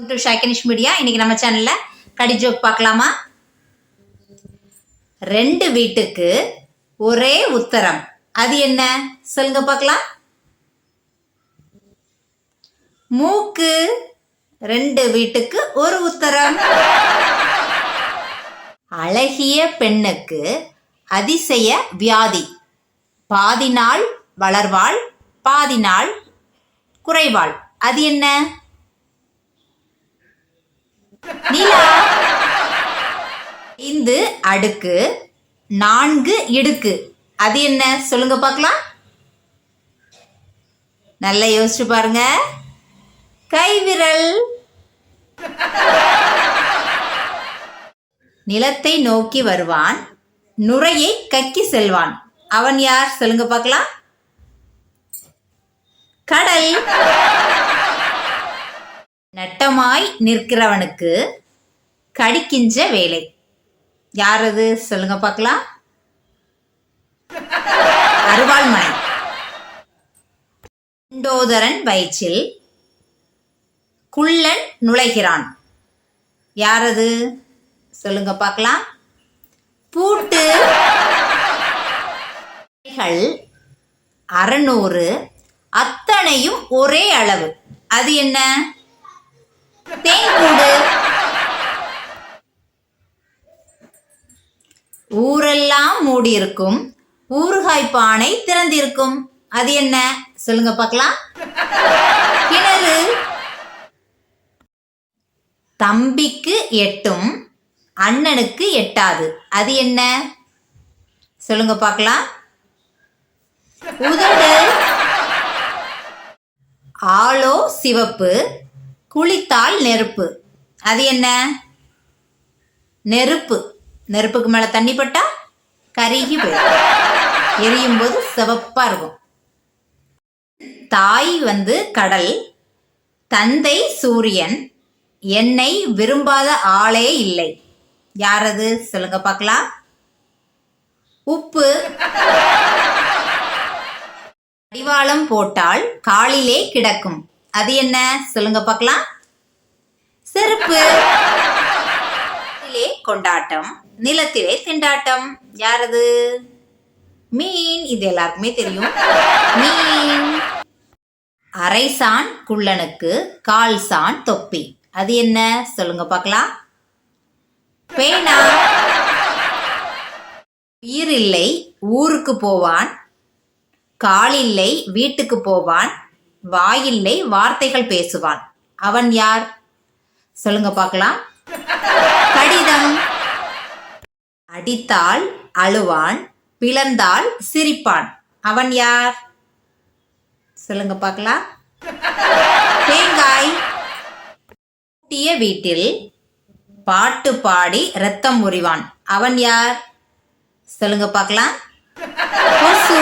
To ஷாக்கினிஷ் media இன்னைக்கு நம்ம சேனல்ல கடி ஜோக் பார்க்கலாமா? ரெண்டு வீட்டுக்கு ஒரே உத்தரம். அது என்ன? சொல்லுங்க பார்க்கலாம். மூக்கு ரெண்டு வீட்டுக்கு ஒரு உத்தரம். அழகிய பெண்ணுக்கு அதிசய வியாதி. பாதி நாள் வளர்வாள் பாதி நாள் குறைவாள். அது என்ன? நிலா. ஐந்து அடுக்கு. நான்கு இடுக்கு. அது என்ன? சொல்லுங்க பார்க்கலாம். நல்லா யோசிச்சு பாருங்க. கைவிரல். நிலத்தை நோக்கி வருவான். நுரையை கக்கி செல்வான். அவன் யார்? சொல்லுங்க பார்க்கலாம். கடல். நட்டமாய் நிற்கிறவனுக்கு கடிக்கின்ற வேலை. யார் அது சொல்லுங்க பார்க்கலாம். அருவாள்மனை. குண்டோதரன் வயிற்றில் குள்ளன் நுழைகிறான். யார் அது சொல்லுங்க பார்க்கலாம். பூட்டு அறநூறு அத்தனையும் ஒரே அளவு. அது என்ன? ஊரெல்லாம் மூடியிருக்கும். ஊறுகாய் பானை திறந்திருக்கும். அது என்ன? சொல்லுங்க பார்க்கலாம். கிணறு. தம்பிக்கு எட்டும் அண்ணனுக்கு எட்டாது. அது என்ன? சொல்லுங்க பார்க்கலாம். உதடு. ஆளோ சிவப்பு குளித்தால் நெருப்பு. அது என்ன? நெருப்பு. நெருப்புக்கு மேலே தண்ணி பட்டா கருகி போயிடும். எரியும் போது சிவப்பா இருக்கும். தாய் வந்து கடல் தந்தை சூரியன் என்னை விரும்பாத ஆளே இல்லை. யாரது? சொல்லுங்க பார்க்கலாம். உப்பு. அடிவாளம் போட்டால் காலிலே கிடக்கும். அது என்ன? சொல்லுங்க பார்க்கலாம். செருப்பு. வானிலே கொண்டாட்டம். நிலத்திலே திண்டாட்டம். யாரது? மீன். இது எல்லாருக்குமே தெரியும். மீன். அரைசான் குள்ளனுக்கு கால்சான் தொப்பி. அது என்ன? சொல்லுங்க பார்க்கலாம். பேனா. உயிர் இல்லை ஊருக்கு போவான். காலில்லை வீட்டுக்கு போவான். வாயில்லை வார்த்தைகள் பேசுவான். அவன் யார்? சொல்லுங்க பார்க்கலாம். கடிதம். அடித்தால் அழுவான் பிளந்தால் சிரிப்பான். அவன் யார்? சொல்லுங்க பார்க்கலாம். தேங்காய். பூட்டிய வீட்டில் பாட்டு பாடி ரத்தம் முறிவான். அவன் யார்? சொல்லுங்க பார்க்கலாம். கொசு.